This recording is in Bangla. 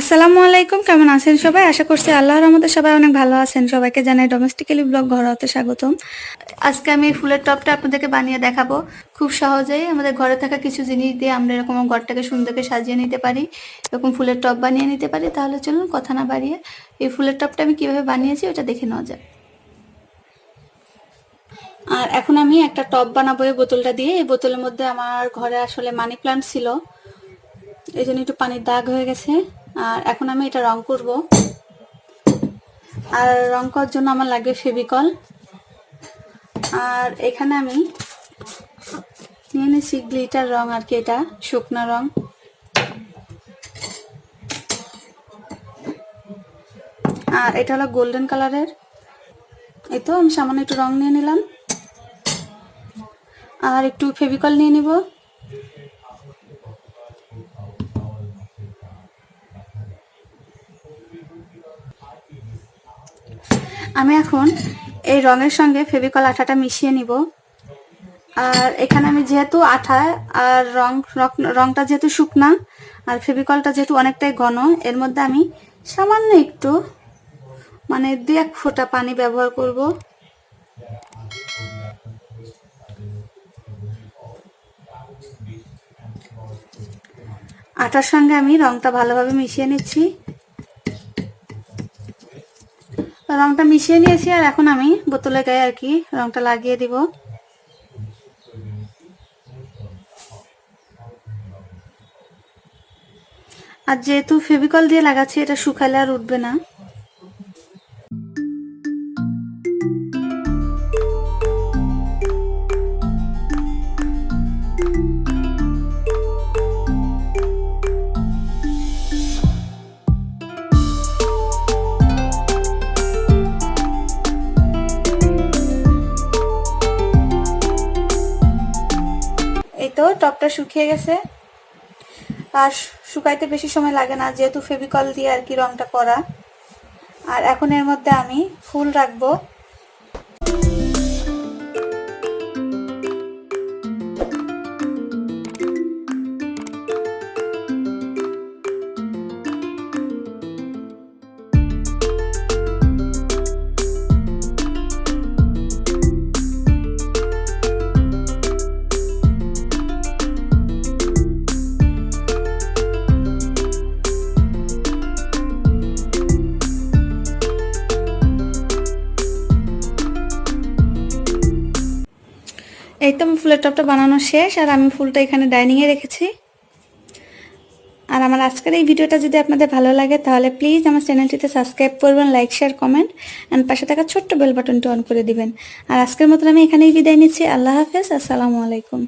আসসালামু আলাইকুম, কেমন আছেন সবাই? আশা করছি আল্লাহর আমাদের সবাই অনেক ভালো আছেন। সবাইকে জানাই ডোমেস্টিক্যালি ব্লগ ঘর হতে স্বাগতম। আজকে আমি এই ফুলের টপটা আপনাদেরকে বানিয়ে দেখাবো। খুব সহজেই আমাদের ঘরে থাকা কিছু জিনিস দিয়ে আমরা এরকম ঘরটাকে সুন্দরকে সাজিয়ে নিতে পারি, এরকম ফুলের টপ বানিয়ে নিতে পারি। তাহলে চলুন কথা না বাড়িয়ে এই ফুলের টপটা আমি কীভাবে বানিয়েছি ওটা দেখে নেওয়া যায় আর এখন আমি একটা টপ বানাবো এই বোতলটা দিয়ে। এই বোতলের মধ্যে আমার ঘরে আসলে মানি প্লান্ট ছিল। এই জন্য একটু পানির দাগ হয়ে গেছে। আর এখন আমি এটা রং করব। আর রং করার জন্য আমার লাগবে ফেভিকল। আর এখানে আমি নিয়ে নিচ্ছি গ্লিটার রং আর কি এটা, শুকনা রং। আর এটা হলো গোল্ডেন কালারের। এই তো আমি সামান্য একটু রং নিয়ে নিলাম। আর একটু ফেভিকল নিয়ে নিব। আমি এখন এই রঙের সঙ্গে ফেভিকল আঠাটা মিশিয়ে নিব। আর এখানে আমি যেহেতু আঠা, আর রং রংটা যেহেতু শুকনা, আর ফেভিকলটা যেহেতু অনেকটাই ঘন, এর মধ্যে আমি সামান্য একটু মানে দু এক ফোঁটা পানি ব্যবহার করব। আটার সঙ্গে আমি রংটা ভালোভাবে মিশিয়ে নিচ্ছি। রংটা মিশিয়ে নিয়েছি আর এখন আমি বোতলে গায়ে আর কি রংটা লাগিয়ে দিব। আর যেহেতু ফেভিকল দিয়ে লাগাচ্ছি, এটা শুকালে আর উঠবে না। তো টপটা শুকিয়ে গেছে। আর শুকাইতে বেশি সময় লাগে না, যেহেতু ফেভিকল দিয়ে আর কি রংটা করা। আর এখন এর মধ্যে আমি ফুল রাখব। এই তো আমার ফুলের টপটা বানানো শেষ, আর আমি ফুলটা এখানে ডাইনিংয়ে রেখেছি। আর আমার আজকের এই ভিডিওটা যদি আপনাদের ভালো লাগে, তাহলে প্লিজ আমার চ্যানেলটিতে সাবস্ক্রাইব করবেন লাইক শেয়ার কমেন্ট অ্যান্ড পাশে থাকা ছোট্ট বেল বাটনটি অন করে দিবেন। আর আজকের মতো আমি এখানেই বিদায় নিচ্ছি। আল্লাহ হাফেজ, আসসালামু আলাইকুম।